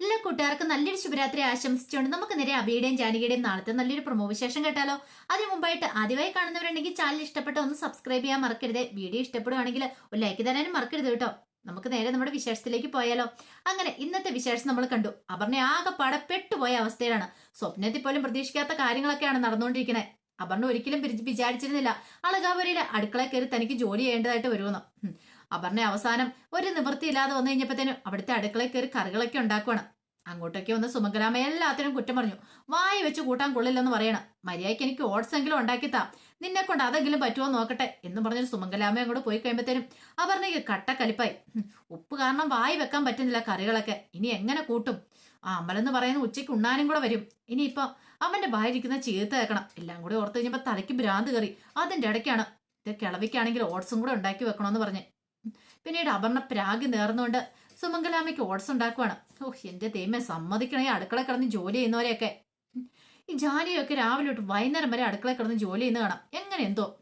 എല്ലാ കൂട്ടുകാർക്കും നല്ലൊരു ശുഭരാത്രി ആശംസിച്ചുകൊണ്ട് നമുക്ക് നേരെ അബിയുടെയും ജാനകിയുടെയും നാളത്തെ നല്ലൊരു പ്രൊമോ വിശേഷം കേട്ടാലോ. അതിന് മുമ്പായിട്ട് ആദ്യമായി കാണുന്നവരുണ്ടെങ്കിൽ ചാനൽ ഇഷ്ടപ്പെട്ട ഒന്ന് സബ്സ്ക്രൈബ് ചെയ്യാൻ മറക്കരുത്. വീഡിയോ ഇഷ്ടപ്പെടുവാണെങ്കിൽ ഒരു ലൈക്ക് തരാനും മറക്കരുത് കേട്ടോ. നമുക്ക് നേരെ നമ്മുടെ വിശേഷത്തിലേക്ക് പോയാലോ. അങ്ങനെ ഇന്നത്തെ വിശേഷം നമ്മൾ കണ്ടു. അപർണ പടപ്പെട്ടു പോയ അവസ്ഥയിലാണ്. സ്വപ്നത്തിൽ പോലും പ്രതീക്ഷിക്കാത്ത കാര്യങ്ങളൊക്കെയാണ് നടന്നുകൊണ്ടിരിക്കുന്നത് അപർണ ഒരിക്കലും വിചാരിച്ചിരുന്നില്ല. അളകാപുരയിലെ അടുക്കള കയറി തനിക്ക് ജോലി ചെയ്യേണ്ടതായിട്ട് വരുമെന്ന്. അപർണ അവസാനം ഒരു നിവൃത്തിയില്ലാതെ വന്നു കഴിഞ്ഞപ്പോഴത്തേനും അവിടുത്തെ അടുക്കളയിൽ കയറി കറികളൊക്കെ ഉണ്ടാക്കുവാണ്. അങ്ങോട്ടൊക്കെ വന്ന് സുമംഗലാമ എല്ലാത്തിനും കുറ്റം പറഞ്ഞു. വായി വെച്ച് കൂട്ടാൻ കൊള്ളില്ലെന്ന് പറയണം. മര്യാദയ്ക്ക് എനിക്ക് ഓട്സ് എങ്കിലും ഉണ്ടാക്കിത്താ. നിന്നെ കൊണ്ട് അതെങ്കിലും പറ്റുമോ നോക്കട്ടെ എന്ന് പറഞ്ഞൊരു സുമംഗലാമ അങ്ങോട്ട് പോയി കഴിയുമ്പോഴത്തേനും അപർണയ്ക്ക് കട്ട കലിപ്പായി. ഉപ്പ് കാരണം വായി വെക്കാൻ പറ്റുന്നില്ല കറികളൊക്കെ. ഇനി എങ്ങനെ കൂട്ടും? ആ അമ്മലെന്ന് പറയുന്ന ഉച്ചയ്ക്ക് ഉണ്ണാനും കൂടെ വരും. ഇനിയിപ്പോ അവന്റെ ഭാര്യയിരിക്കുന്ന ചീത്ത വെക്കണം എല്ലാം കൂടി ഓർത്ത് കഴിഞ്ഞപ്പോ തലയ്ക്ക് ഭ്രാന്ത് കയറി. അതിന്റെ ഇടയ്ക്കാണ് ഇത് കിളവിക്കാണെങ്കിൽ ഓട്സും കൂടെ ഉണ്ടാക്കി വെക്കണമെന്ന് പറഞ്ഞ്. പിന്നീട് അപർണ പ്രാഗ് നേർന്നുകൊണ്ട് സുമംഗലാമയ്ക്ക് ഓട്സ് ഉണ്ടാക്കുവാണ്. ഓഹ് എന്റെ ദൈവമേ സമ്മതിക്കണേ അടുക്കള കിടന്ന് ജോലി ചെയ്യുന്നവരെയൊക്കെ. ഈ ജാനിയൊക്കെ രാവിലെ തൊട്ട് വൈകുന്നേരം വരെ അടുക്കള കിടന്ന് ജോലി ചെയ്യുന്ന കാണാം. എങ്ങനെ എന്തോ?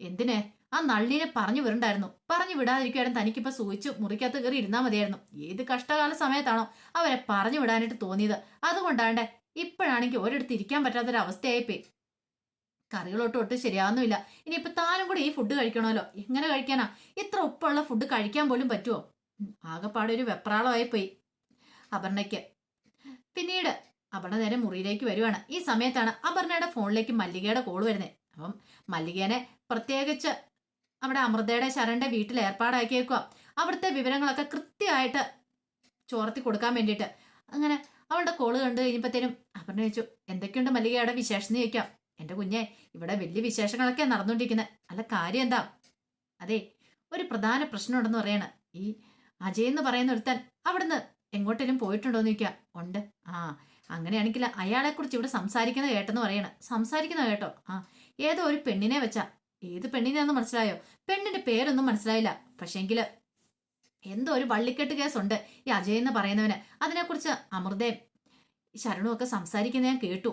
എന്തിനെ? ആ നള്ളിനെ പറഞ്ഞു വിടണ്ടായിരുന്നു. പറഞ്ഞു വിടാതിരിക്കുവായിരുന്നു. തനിക്കിപ്പോ സൂചിച്ച് മുറിക്കകത്ത് കയറി ഇരുന്നാൽ മതിയായിരുന്നു. ഏത് കഷ്ടകാല സമയത്താണോ അവരെ പറഞ്ഞു വിടാനായിട്ട് തോന്നിയത്. അതുകൊണ്ടാണ്ട് ഇപ്പോഴാണെങ്കിൽ ഒരിടത്ത് ഇരിക്കാൻ പറ്റാത്തൊരവസ്ഥയായിപ്പോയി. കറികളൊട്ടും ഒട്ടും ശരിയാവുന്നുമില്ല. ഇനിയിപ്പോ താനും കൂടെ ഈ ഫുഡ് കഴിക്കണമല്ലോ. എങ്ങനെ കഴിക്കാനാ? ഇത്ര ഉപ്പുള്ള ഫുഡ് കഴിക്കാൻ പോലും പറ്റുമോ ആകെപ്പാടെ ഒരു വെപ്രാളമായി പോയി അപർണയ്ക്ക്. പിന്നീട് അപർണ നേരെ മുറിയിലേക്ക് വരുവാണ്. ഈ സമയത്താണ് അപർണയുടെ ഫോണിലേക്ക് മല്ലികയുടെ കോൾ വരുന്നത് അപ്പം മല്ലികേനെ പ്രത്യേകിച്ച് അവിടെ അമൃതയുടെ ശരണ്ടെ വീട്ടിൽ ഏർപ്പാടാക്കിയേക്കുക അവിടുത്തെ വിവരങ്ങളൊക്കെ കൃത്യമായിട്ട് ചോർത്തി കൊടുക്കാൻ വേണ്ടിയിട്ട്. അങ്ങനെ അവളുടെ കോൾ കണ്ടു കഴിഞ്ഞപ്പോഴത്തേനും അപർണ ചോദിച്ചു എന്തൊക്കെയുണ്ട് മല്ലികയുടെ വിശേഷം ചോദിക്കാം. എന്റെ കുഞ്ഞെ ഇവിടെ വലിയ വിശേഷങ്ങളൊക്കെ നടന്നുകൊണ്ടിരിക്കുന്നത് അല്ല കാര്യം എന്താ? അതെ ഒരു പ്രധാന പ്രശ്നമുണ്ടെന്ന് പറയണ. ഈ അജയ് എന്ന് പറയുന്ന ഒരുത്തൻ അവിടുന്ന് എങ്ങോട്ടേലും പോയിട്ടുണ്ടോ എന്ന് ചോദിക്കുക ഉണ്ട്. ആ അങ്ങനെയാണെങ്കിൽ അയാളെ കുറിച്ച് ഇവിടെ സംസാരിക്കുന്നത് കേട്ടെന്ന് പറയണ. സംസാരിക്കുന്നത് കേട്ടോ. ആ ഏതോ ഒരു പെണ്ണിനെ വെച്ചാ. ഏത് പെണ്ണിനെന്ന് മനസ്സിലായോ? പെണ്ണിന്റെ പേരൊന്നും മനസ്സിലായില്ല. പക്ഷേങ്കിൽ എന്തോ ഒരു വള്ളിക്കെട്ട് കേസ് ഉണ്ട് ഈ അജയ് എന്ന് പറയുന്നവന്. അതിനെക്കുറിച്ച് അമൃതയും ശരണുമൊക്കെ സംസാരിക്കുന്ന ഞാൻ കേട്ടു.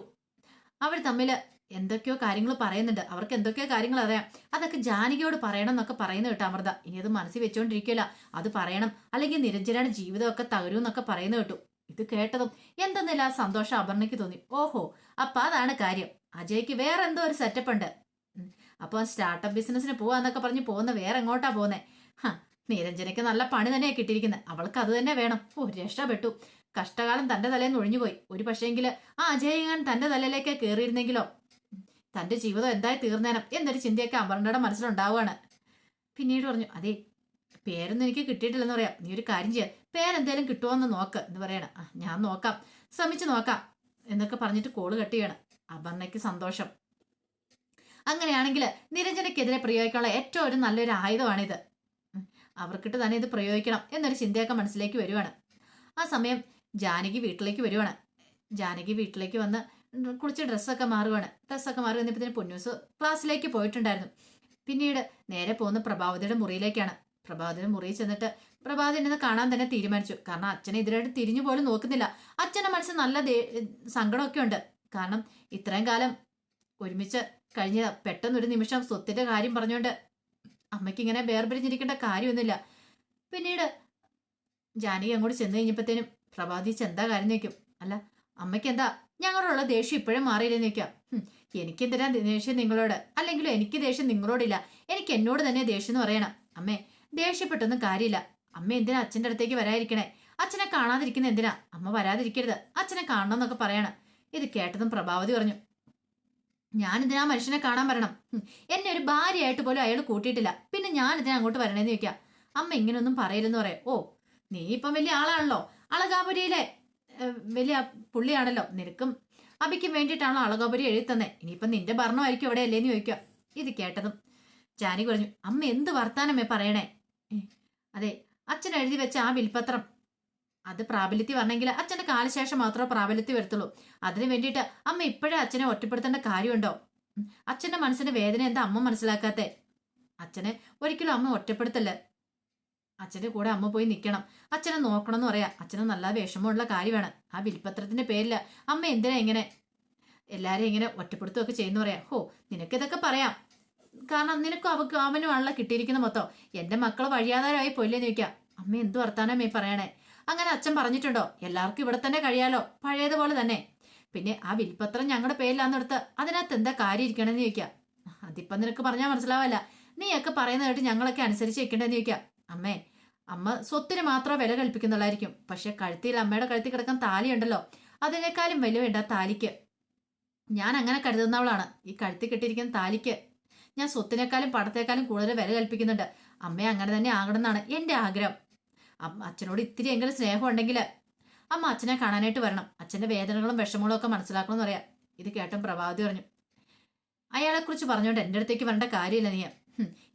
അവർ തമ്മിൽ എന്തൊക്കെയോ കാര്യങ്ങൾ പറയുന്നുണ്ട്. അവർക്ക് എന്തൊക്കെയോ കാര്യങ്ങൾ അറിയാം. അതൊക്കെ ജാനകിയോട് പറയണം എന്നൊക്കെ പറയുന്നു കേട്ടോ അമൃത. ഇനി അത് മനസ്സിൽ വെച്ചോണ്ടിരിക്കില്ല. അത് പറയണം. അല്ലെങ്കിൽ നിരഞ്ജനയുടെ ജീവിതമൊക്കെ തകരും എന്നൊക്കെ പറയുന്നു കേട്ടു. ഇത് കേട്ടതും എന്തെന്നില്ല സന്തോഷം അപർണയ്ക്ക് തോന്നി. ഓഹോ അപ്പൊ അതാണ് കാര്യം. അജയ്ക്ക് വേറെ എന്തോ ഒരു സെറ്റപ്പ് ഉണ്ട്. ഉം. അപ്പൊ സ്റ്റാർട്ടപ്പ് ബിസിനസ്സിന് പോവാന്നൊക്കെ പറഞ്ഞ് പോകുന്ന വേറെ എങ്ങോട്ടാ പോകുന്നേ? ഹ നിരഞ്ജനയ്ക്ക് നല്ല പണി തന്നെയാ കിട്ടിയിരിക്കുന്നത് അവൾക്ക് അത് തന്നെ വേണം. ഓ രക്ഷപ്പെട്ടു. കഷ്ടകാലം തന്റെ തലേന്ന് ഒഴിഞ്ഞുപോയി. ഒരു പക്ഷേങ്കിൽ ആ അജയൻ തന്റെ തലയിലേക്ക് കയറിയിരുന്നെങ്കിലോ തന്റെ ജീവിതം എന്തായി തീർന്നേനം എന്നൊരു ചിന്തയൊക്കെ അപർണയുടെ മനസ്സിലുണ്ടാവുകയാണ്. പിന്നീട് പറഞ്ഞു അതെ പേരൊന്നും എനിക്ക് കിട്ടിയിട്ടില്ലെന്ന് പറയാം. നീ ഒരു കാര്യം ചെയ്യാം. പേരെന്തേലും കിട്ടുമോ എന്ന് നോക്ക് എന്ന് പറയണം. "ആ, ഞാൻ നോക്കാം. ശ്രമിച്ചു നോക്കാം എന്നൊക്കെ പറഞ്ഞിട്ട് കോൾ കട്ട് ചെയ്യണം. അപർണയ്ക്ക് സന്തോഷം. അങ്ങനെയാണെങ്കിൽ നിരഞ്ജനയ്ക്കെതിരെ പ്രയോഗിക്കാനുള്ള ഏറ്റവും ഒരു നല്ലൊരു ആയുധമാണിത്. അവർക്കിട്ട് തന്നെ ഇത് പ്രയോഗിക്കണം എന്നൊരു ചിന്തയൊക്കെ മനസ്സിലേക്ക് വരുവാണ്. ആ സമയം ജാനകി വീട്ടിലേക്ക് വരുവാണ്. ജാനകി വീട്ടിലേക്ക് വന്ന് കുളിച്ച് ഡ്രസ്സൊക്കെ മാറുകയാണ് ഡ്രസ്സൊക്കെ മാറി വന്നപ്പോഴത്തേന് പൊന്നൂസ് ക്ലാസ്സിലേക്ക് പോയിട്ടുണ്ടായിരുന്നു. പിന്നീട് നേരെ പോകുന്ന പ്രഭാവതിയുടെ മുറിയിലേക്കാണ്. പ്രഭാവതിയുടെ മുറിയിൽ ചെന്നിട്ട് പ്രഭാവതി എന്നെ കാണാൻ തന്നെ തീരുമാനിച്ചു. കാരണം അച്ഛനെ ഇതിനായിട്ട് തിരിഞ്ഞു പോലും നോക്കുന്നില്ല. അച്ഛന്റെ മനസ്സിൽ നല്ല സങ്കടമൊക്കെ ഉണ്ട്. കാരണം ഇത്രയും കാലം ഒരുമിച്ച് കഴിഞ്ഞ പെട്ടെന്നൊരു നിമിഷം സ്വത്തിന്റെ കാര്യം പറഞ്ഞുകൊണ്ട് അമ്മയ്ക്ക് ഇങ്ങനെ വേർപിരിഞ്ഞിരിക്കേണ്ട കാര്യമൊന്നുമില്ല. പിന്നീട് ജാനകി അങ്ങോട്ട് ചെന്ന് കഴിഞ്ഞപ്പോഴത്തേനും പ്രഭാതി എന്താ കാര്യം നിൽക്കും അല്ല അമ്മയ്ക്ക് എന്താ ഞങ്ങളോടുള്ള ദേഷ്യം ഇപ്പോഴും മാറിയില്ലെന്ന് എനിക്ക് എനിക്കെന്തിനാ ദേഷ്യം നിങ്ങളോട്? അല്ലെങ്കിലും എനിക്ക് ദേഷ്യം നിങ്ങളോടില്ല. എനിക്ക് എന്നോട് തന്നെ ദേഷ്യം എന്ന് പറയണം. അമ്മേ ദേഷ്യപ്പെട്ടൊന്നും കാര്യമില്ല. അമ്മ എന്തിനാ അച്ഛന്റെ അടുത്തേക്ക് വരാതിരിക്കണേ? അച്ഛനെ കാണാതിരിക്കുന്ന എന്തിനാ? അമ്മ വരാതിരിക്കരുത്. അച്ഛനെ കാണണം എന്നൊക്കെ പറയണം. ഇത് കേട്ടതും പ്രഭാവതി പറഞ്ഞു. ഞാൻ ഇതിനാ മനുഷ്യനെ കാണാൻ വരണം? എന്നെ ഒരു ഭാര്യയായിട്ട് പോലും അയാൾ കൂട്ടിയിട്ടില്ല. പിന്നെ ഞാൻ ഇതിനെ അങ്ങോട്ട് വരണേന്ന് ചോദിക്കാം അമ്മ ഇങ്ങനെയൊന്നും പറയില്ലെന്ന് പറയാം. ഓ നീ ഇപ്പം വലിയ ആളാണല്ലോ. അളകാപുരിയിലെ വലിയ പുള്ളിയാണല്ലോ നിനക്കും. അബിക്കും വേണ്ടിയിട്ടാണോ അളകോപുരി എഴുതി ഇനിയിപ്പം നിന്റെ ഭരണമായിരിക്കും അവിടെ അല്ലേന്ന് ചോദിക്കുക. ഇത് കേട്ടതും ജാനി പറഞ്ഞു അമ്മ എന്ത് വർത്താനമേ പറയണേ? അതെ അച്ഛൻ എഴുതി വെച്ച ആ വിൽപത്രം. അത് പ്രാബല്യത്തിൽ വരണമെങ്കിൽ അച്ഛന്റെ കാലശേഷം മാത്രമേ പ്രാബല്യത്തിൽ വരത്തുള്ളൂ. അതിനു വേണ്ടിയിട്ട് അമ്മ ഇപ്പോഴേ അച്ഛനെ ഒറ്റപ്പെടുത്തേണ്ട കാര്യമുണ്ടോ? അച്ഛന്റെ മനസ്സിന്റെ വേദന എന്താ അമ്മ മനസ്സിലാക്കാത്തേ? അച്ഛനെ ഒരിക്കലും അമ്മ ഒറ്റപ്പെടുത്തല്ല. അച്ഛന്റെ കൂടെ അമ്മ പോയി നിൽക്കണം അച്ഛനെ നോക്കണം എന്ന് പറയാം. അച്ഛന് നല്ല വിഷമമുള്ള കാര്യമാണ്. ആ വിൽപ്പത്രത്തിന്റെ പേരിൽ അമ്മ എന്തിനാ ഇങ്ങനെ എല്ലാവരും ഇങ്ങനെ ഒറ്റപ്പെടുത്തുമൊക്കെ ചെയ്യുന്നു പറയാം. ഹോ നിനക്കിതൊക്കെ പറയാം. കാരണം നിനക്കും അവക്ക് അവനുമാണല്ലോ കിട്ടിയിരിക്കുന്ന മൊത്തം. എന്റെ മക്കളെ വഴിയാധാരമായി പോയില്ലെന്ന് ചോദിക്കാം. അമ്മ എന്ത് വർത്താനമ്മേ പറയണേ? അങ്ങനെ അച്ഛൻ പറഞ്ഞിട്ടുണ്ടോ? എല്ലാവർക്കും ഇവിടെ തന്നെ കഴിയാലോ? പഴയതുപോലെ തന്നെ. പിന്നെ ആ വിൽപത്രം ഞങ്ങളുടെ പേരിലാന്നെടുത്ത് അതിനകത്ത് എന്താ കാര്യം ഇരിക്കണമെന്ന് ചോദിക്കാം. അതിപ്പം നിനക്ക് പറഞ്ഞാൽ മനസ്സിലാവല്ല. നീയൊക്കെ പറയുന്നതായിട്ട് ഞങ്ങളൊക്കെ അനുസരിച്ച് വെക്കണ്ടെന്ന് ചോദിക്കാം. അമ്മേ അമ്മ സ്വത്തിന് മാത്രം വില കൽപ്പിക്കുന്നുള്ളായിരിക്കും പക്ഷെ കഴുത്തിയിൽ അമ്മയുടെ കഴുത്തിൽ കിടക്കാൻ താലിയുണ്ടല്ലോ. അതിനേക്കാളും വില വേണ്ട താലിക്ക്. ഞാൻ അങ്ങനെ കരുതുന്നവളാണ്. ഈ കഴുത്തിൽ കെട്ടിയിരിക്കുന്ന താലിക്ക് ഞാൻ സ്വത്തിനേക്കാളും പടത്തേക്കാളും കൂടുതൽ വില കൽപ്പിക്കുന്നുണ്ട്. അമ്മയെ അങ്ങനെ തന്നെ ആകണമെന്നാണ് എന്റെ ആഗ്രഹം. അച്ഛനോട് ഇത്തിരി എങ്കിലും സ്നേഹം ഉണ്ടെങ്കിൽ അമ്മ അച്ഛനെ കാണാനായിട്ട് വരണം. അച്ഛന്റെ വേദനകളും വിഷമങ്ങളും ഒക്കെ മനസ്സിലാക്കണമെന്ന് പറയാം. ഇത് കേട്ടും പ്രഭാവതി പറഞ്ഞു അയാളെക്കുറിച്ച് പറഞ്ഞുകൊണ്ട് എന്റെ അടുത്തേക്ക് വരേണ്ട കാര്യമില്ല നീ.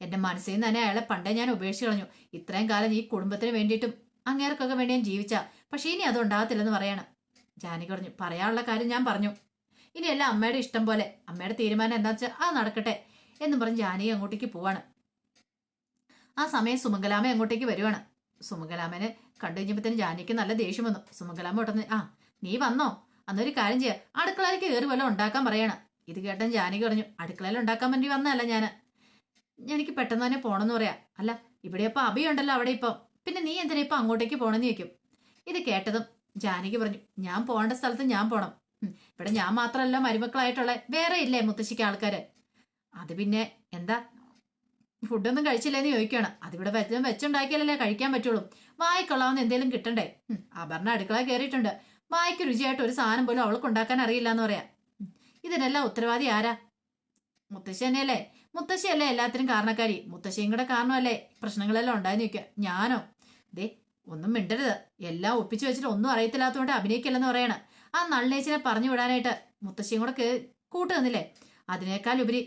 എന്റെ മനസ്സിൽ നിന്ന് തന്നെ അയാളെ പണ്ടേ ഞാൻ ഉപേക്ഷിച്ച് കളഞ്ഞു. ഇത്രയും കാലം ഈ കുടുംബത്തിന് വേണ്ടിയിട്ടും അങ്ങേർക്കൊക്കെ വേണ്ടി ഞാൻ ജീവിച്ച. പക്ഷേ ഇനി അത് ഉണ്ടാകത്തില്ലെന്ന് പറയണം. ജാനകി പറഞ്ഞു പറയാനുള്ള കാര്യം ഞാൻ പറഞ്ഞു. ഇനി എല്ലാം അമ്മയുടെ ഇഷ്ടം പോലെ. അമ്മയുടെ തീരുമാനം എന്താ വെച്ചാൽ അത് നടക്കട്ടെ എന്ന് പറഞ്ഞ് ജാനകി അങ്ങോട്ടേക്ക് പോവാണ്. ആ സമയം സുമംഗലാമ അങ്ങോട്ടേക്ക് വരുവാണ്. സുമംഗലാമനെ കണ്ടു കഴിഞ്ഞപ്പോഴത്തേന് ജാനകിക്ക് നല്ല ദേഷ്യം വന്നു. സുമംഗലാമ ഉടനെ ആ നീ വന്നോ? അന്നൊരു കാര്യം ചെയ്യാം. അടുക്കളയിലേക്ക് കയറി വല്ലതും ഉണ്ടാക്കാൻ പറയണം. ഇത് കേട്ടാൻ ജാനകി പറഞ്ഞു അടുക്കളയിൽ ഉണ്ടാക്കാൻ വേണ്ടി വന്നതല്ല ഞാൻ എനിക്ക് പെട്ടെന്ന് തന്നെ പോണെന്ന് പറയാം. അല്ല ഇവിടെ ഇപ്പൊ അഭിയുണ്ടല്ലോ അവിടെ ഇപ്പം. പിന്നെ നീ എന്തിനാ ഇപ്പൊ അങ്ങോട്ടേക്ക് പോണെന്ന് ചോദിക്കും. ഇത് കേട്ടതും ജാനകി പറഞ്ഞു ഞാൻ പോകേണ്ട സ്ഥലത്ത് ഞാൻ പോണം. ഇവിടെ ഞാൻ മാത്രമല്ല മരുമക്കളായിട്ടുള്ള വേറെ ഇല്ലേ മുത്തശ്ശിക്ക് ആൾക്കാര്? അത് പിന്നെ എന്താ? ഫുഡൊന്നും കഴിച്ചില്ലേന്ന് ചോദിക്കുകയാണ്. അതിവിടെ വെച്ചും വെച്ചുണ്ടാക്കിയാലല്ലേ കഴിക്കാൻ പറ്റുള്ളൂ. വായിക്കൊള്ളാവുന്ന എന്തെങ്കിലും കിട്ടണ്ടേ? അപർണ അടുക്കള കയറിയിട്ടുണ്ട് വായിക്ക് രുചിയായിട്ട് ഒരു സാധനം പോലും അവൾക്ക് ഉണ്ടാക്കാൻ അറിയില്ല എന്ന് പറയാം ഇതിനെല്ലാം ഉത്തരവാദി ആരാ? മുത്തശ്ശി തന്നെയല്ലേ? മുത്തശ്ശിയല്ലേ എല്ലാത്തിനും കാരണക്കാരി? മുത്തശ്ശിയും കൂടെ കാരണമല്ലേ? പ്രശ്നങ്ങളെല്ലാം ഉണ്ടായി നിൽക്കുക ഞാനോ? ദേ ഒന്നും മിണ്ടരുത്. എല്ലാം ഒപ്പിച്ചു വെച്ചിട്ട് ഒന്നും അറിയത്തില്ലാത്തതുകൊണ്ട് അഭിനയിക്കില്ലെന്ന് പറയണ. ആ നള്ളേച്ചിനെ പറഞ്ഞു വിടാനായിട്ട് മുത്തശ്ശിയും കൂടെ കൂട്ടു നിന്നില്ലേ? അതിനേക്കാൾ ഉപരി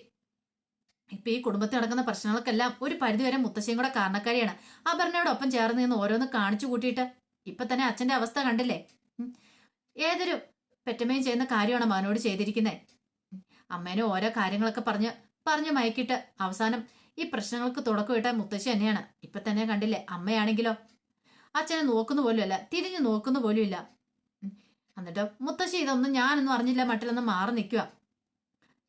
ഇപ്പൊ ഈ കുടുംബത്തിൽ നടക്കുന്ന പ്രശ്നങ്ങൾക്കെല്ലാം ഒരു പരിധിവരെ മുത്തശ്ശിയും കൂടെ കാരണക്കാരിയാണ്. അപർണയോടൊപ്പം ചേർന്ന് നിന്ന് ഓരോന്ന് കാണിച്ചു കൂട്ടിയിട്ട് ഇപ്പൊ തന്നെ അച്ഛന്റെ അവസ്ഥ കണ്ടില്ലേ. ഏതൊരു പെറ്റമ്മയും ചെയ്യുന്ന കാര്യമാണ് മകനോട് ചെയ്തിരിക്കുന്നത് അമ്മേനെ ഓരോ കാര്യങ്ങളൊക്കെ പറഞ്ഞ് പറഞ്ഞു മയക്കിട്ട്. അവസാനം ഈ പ്രശ്നങ്ങൾക്ക് തുടക്കമിട്ട മുത്തശ്ശി തന്നെയാണ്. ഇപ്പൊ തന്നെ കണ്ടില്ലേ അമ്മയാണെങ്കിലോ? അച്ഛനെ നോക്കുന്ന പോലും അല്ല തിരിഞ്ഞു നോക്കുന്ന പോലും ഇല്ല എന്നിട്ട് മുത്തശ്ശി ഇതൊന്നും ഞാനൊന്നും അറിഞ്ഞില്ല മട്ടിലൊന്നും മാറി നിൽക്കുക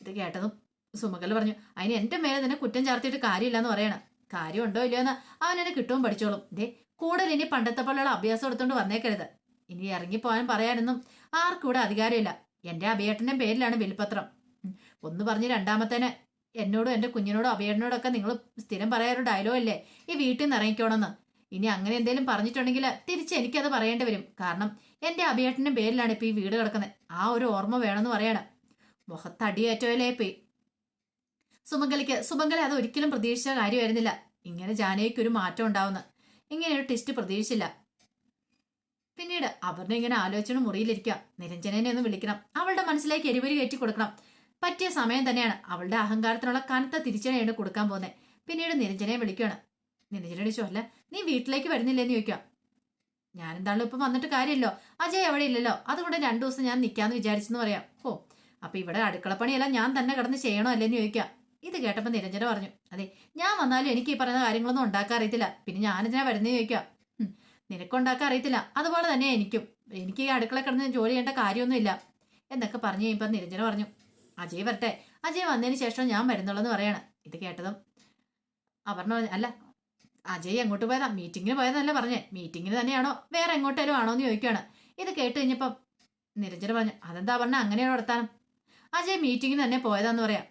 ഇത് കേട്ടതും സുമകൽ പറഞ്ഞു അതിന് എന്റെ മേലെ തന്നെ കുറ്റം ചാർത്തിയിട്ട് കാര്യമില്ലെന്ന് പറയണം. കാര്യമുണ്ടോ ഇല്ലയോ എന്ന് അവനെന്നെ കിട്ടുമ്പോൾ പഠിച്ചോളും. ദേ കൂടുതൽ ഇനി പണ്ടത്തെ പോലെയുള്ള അഭ്യാസം എടുത്തുകൊണ്ട് വന്നേക്കരുത്. ഇനി ഇറങ്ങിപ്പോകാൻ പറയാനൊന്നും ആർക്കും ഇവിടെ അധികാരമില്ല. എന്റെ അഭിയേട്ടന്റെ പേരിലാണ് വിൽപത്രം. ഉം. ഒന്ന് പറഞ്ഞ് രണ്ടാമത്തേന് എന്നോടും എന്റെ കുഞ്ഞിനോടും അഭിയേട്ടനോടും ഒക്കെ നിങ്ങൾ സ്ഥിരം പറയാറൊരു ഡയലോഗ് അല്ലേ ഈ വീട്ടിൽ നിന്ന് ഇറങ്ങിക്കോണമെന്ന് ഇനി അങ്ങനെ എന്തെങ്കിലും പറഞ്ഞിട്ടുണ്ടെങ്കിൽ തിരിച്ച് എനിക്കത് പറയേണ്ടി വരും. കാരണം എന്റെ അഭിയേട്ടന്റെ പേരിലാണ് ഇപ്പോൾ ഈ വീട് കിടക്കുന്നത്. ആ ഒരു ഓർമ്മ വേണമെന്ന് പറയണം. മുഖത്തടിയേറ്റോലേ പോയി സുമംഗലിക്ക് സുമംഗല അത് ഒരിക്കലും പ്രതീക്ഷിച്ച കാര്യമായിരുന്നില്ല. ഇങ്ങനെ ജാനകിക്ക് ഒരു മാറ്റം ഉണ്ടാവുന്ന. ഇങ്ങനെ ഒരു ടെസ്റ്റ് പ്രതീക്ഷിച്ചില്ല. പിന്നീട് അവരുടെ ഇങ്ങനെ ആലോചിച്ചു മുറിയിലിരിക്കുക നിരഞ്ജനനെ ഒന്ന് വിളിക്കണം. അവളുടെ മനസ്സിലേക്ക് എരിവരി കയറ്റി കൊടുക്കണം. പറ്റിയ സമയം തന്നെയാണ്. അവളുടെ അഹങ്കാരത്തിനുള്ള കനത്ത തിരിച്ചടിയാണ് കൊടുക്കാൻ പോകുന്നത് പിന്നീട് നിരഞ്ജനെ വിളിക്കുകയാണ് നിരഞ്ജന ചോദിച്ചു നീ വീട്ടിലേക്ക് വരുന്നില്ലെന്ന് ചോദിക്കാം ഞാൻ എന്താണല്ലോ ഇപ്പം വന്നിട്ട് കാര്യമല്ലോ അജയ് അവിടെ ഇല്ലല്ലോ. അതുകൊണ്ട് രണ്ടു ദിവസം ഞാൻ നിൽക്കാമെന്ന് വിചാരിച്ചെന്ന് പറയാം. ഓ അപ്പൊ ഇവിടെ അടുക്കളപ്പണിയെല്ലാം ഞാൻ തന്നെ കിടന്ന് ചെയ്യണോ അല്ലേന്ന് ചോദിക്കാം ഇത് കേട്ടപ്പോൾ നിരഞ്ജന പറഞ്ഞു അതെ ഞാൻ വന്നാലും എനിക്ക് ഈ പറയുന്ന കാര്യങ്ങളൊന്നും ഉണ്ടാക്കാൻ അറിയത്തില്ല. പിന്നെ ഞാനിതിനാ വരുന്നേ ചോദിക്കാം "ഉം, നിനക്കുണ്ടാക്കാൻ അറിയത്തില്ല. അതുപോലെ തന്നെ എനിക്കും. എനിക്ക് ഈ അടുക്കള കിടന്ന് ജോലി ചെയ്യേണ്ട കാര്യമൊന്നുമില്ല. എന്നൊക്കെ പറഞ്ഞു കഴിയുമ്പോൾ നിരഞ്ജന പറഞ്ഞു അജയ് വരട്ടെ. അജയ് വന്നതിന് ശേഷം ഞാൻ വരുന്നുള്ളെന്ന് പറയാണ്. ഇത് കേട്ടതും അപർണ അല്ല അജയ് എങ്ങോട്ട് പോയതാ. മീറ്റിങ്ങിന് പോയതല്ല പറഞ്ഞേ. മീറ്റിങ്ങിന് തന്നെയാണോ? വേറെ എങ്ങോട്ടേലും ആണോ എന്ന് ചോദിക്കുകയാണ് ഇത് കേട്ട് കഴിഞ്ഞപ്പം നിരഞ്ജന പറഞ്ഞു അതെന്താ പറഞ്ഞ അങ്ങനെയാണ് വർത്താനം? അജയ് മീറ്റിങ്ങിന് തന്നെ പോയതാന്ന് പറയാം.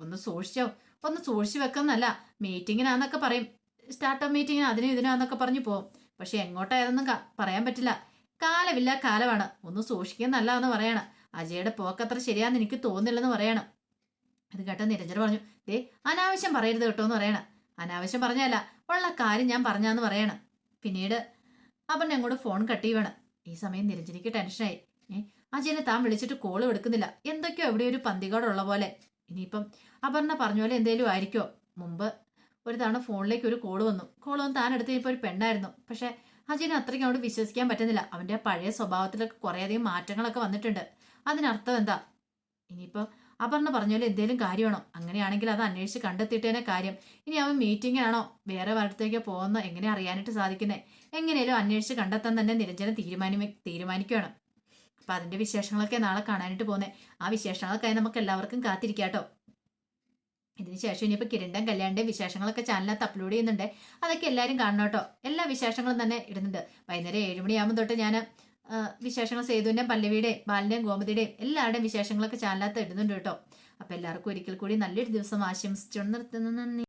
ഒന്ന് സൂക്ഷിച്ചോ. ഒന്ന് സൂക്ഷിച്ചു വെക്കുന്നല്ല. മീറ്റിങ്ങിനാന്നൊക്കെ പറയും. സ്റ്റാർട്ടപ്പ് മീറ്റിങ്ങിന് അതിനും ഇതിനാന്നൊക്കെ പറഞ്ഞു പോകും പക്ഷെ എങ്ങോട്ടായതൊന്നും പറയാൻ പറ്റില്ല. കാലമില്ല കാലമാണ്. ഒന്ന് സൂക്ഷിക്കുന്നല്ല എന്ന് പറയണം. അജയുടെ പോക്കത്ര ശരിയാന്ന് എനിക്ക് തോന്നില്ലെന്ന് പറയണം. അത് കേട്ട നിരഞ്ജന പറഞ്ഞു ദേ അനാവശ്യം പറയരുത് കേട്ടോ എന്ന് പറയണം. അനാവശ്യം പറഞ്ഞല്ല ഉള്ള കാര്യം ഞാൻ പറഞ്ഞാന്ന് പറയണം. പിന്നീട് അവൻ അങ്ങോട്ട് ഫോൺ കട്ട് ചെയ്യണം. ഈ സമയം നിരഞ്ജനിക്ക് ടെൻഷനായി ഏ അജയനെ താൻ വിളിച്ചിട്ട് കോളും എടുക്കുന്നില്ല. എന്തൊക്കെയോ എവിടെ ഒരു പന്തികോടുള്ള പോലെ. ഇനിയിപ്പം അപർണ പറഞ്ഞ പോലെ എന്തേലും ആയിരിക്കോ? മുമ്പ് ഒരു തവണ ഫോണിലേക്ക് ഒരു കോൾ വന്നു. കോൾ വന്ന് താൻ എടുത്ത് ഇപ്പോൾ ഒരു പെണ്ണായിരുന്നു. പക്ഷെ അജയനെ അത്രയ്ക്ക് അങ്ങോട്ട് വിശ്വസിക്കാൻ പറ്റുന്നില്ല. അവന്റെ പഴയ സ്വഭാവത്തിലൊക്കെ കുറേയധികം മാറ്റങ്ങളൊക്കെ വന്നിട്ടുണ്ട്. അതിനർത്ഥം എന്താ? ഇനിയിപ്പോൾ അപർണ പറഞ്ഞ പോലെ എന്തേലും കാര്യമാണോ? അങ്ങനെയാണെങ്കിൽ അത് അന്വേഷിച്ച് കണ്ടെത്തിയിട്ടേനെ കാര്യം. ഇനി അവൻ മീറ്റിങ്ങിനാണോ വേറെ വരത്തേക്കോ പോകുന്ന? എങ്ങനെ അറിയാനായിട്ട് സാധിക്കുന്നത് എങ്ങനെയാലും അന്വേഷിച്ച് കണ്ടെത്താൻ തന്നെ നിരഞ്ജനം തീരുമാനി തീരുമാനിക്കുകയാണ്. അപ്പൊ അതിന്റെ വിശേഷങ്ങളൊക്കെ നാളെ കാണാനായിട്ട് പോകുന്നത് ആ വിശേഷങ്ങളൊക്കെ നമുക്ക് എല്ലാവർക്കും കാത്തിരിക്കാട്ടോ. ഇതിനുശേഷം ഇനിയിപ്പോൾ കിരണ്ടൻ കല്യാണിന്റെ വിശേഷങ്ങളൊക്കെ ചാനലിനകത്ത് അപ്ലോഡ് ചെയ്യുന്നുണ്ട്. അതൊക്കെ എല്ലാവരും കാണണം കേട്ടോ എല്ലാ വിശേഷങ്ങളും തന്നെ ഇടുന്നുണ്ട്. വൈകുന്നേരം ഏഴുമണിയാകുമ്പോൾ തൊട്ട് ഞാൻ വിശേഷങ്ങൾ സേതുവിന്റെയും പല്ലവിയുടെയും ബാലിന്റെയും ഗോമതിയുടെയും എല്ലാവരുടെയും വിശേഷങ്ങളൊക്കെ ചാനലകത്ത് ഇടുന്നുണ്ട് കേട്ടോ. അപ്പോൾ എല്ലാവർക്കും ഒരിക്കൽ കൂടി നല്ലൊരു ദിവസം ആശംസിച്ചുകൊണ്ട് നിർത്തുന്നു. നന്ദി.